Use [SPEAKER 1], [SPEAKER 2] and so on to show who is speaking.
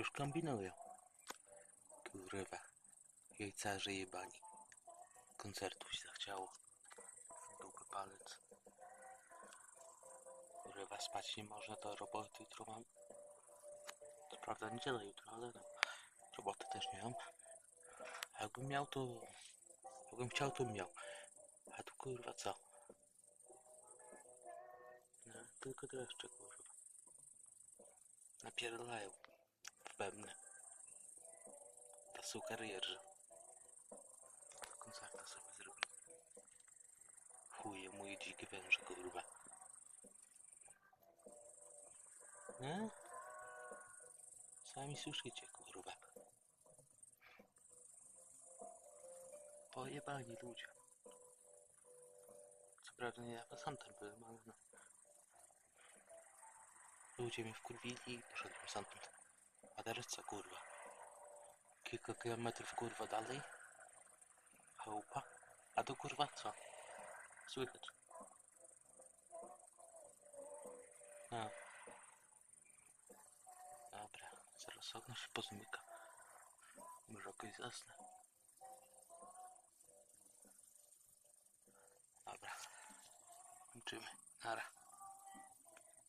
[SPEAKER 1] Już kombinują. Kurwa. Jajcarze jebani. Koncertu się zachciało. Długi palec. Kurwa, spać nie można, do roboty jutro mam. Co prawda niedziela jutro, ale no. Roboty też nie mam. A jakbym miał, to... Jakbym chciał, to miał. A tu kurwa co? No, tylko dreszcze kurwa. Napierdalają w bębny. Ta suka ryjerze. Koncerta sobie zrobi. Chuje moje dzikie węże kurwa. No? Sami słyszycie kurwa. Pojebani ludzie. Co prawda nie ja sam tam byłem, ale no. Ludzie mnie wkurwili i poszedłem stamtąd. A teraz co kurwa? Kilka kilometrów kurwa dalej. Chałupa. A to kurwa co? Słychać. No. Dobra, zaraz okno się pozmyka. Może jakoś zasnę. Dobra. Kończymy. Nara.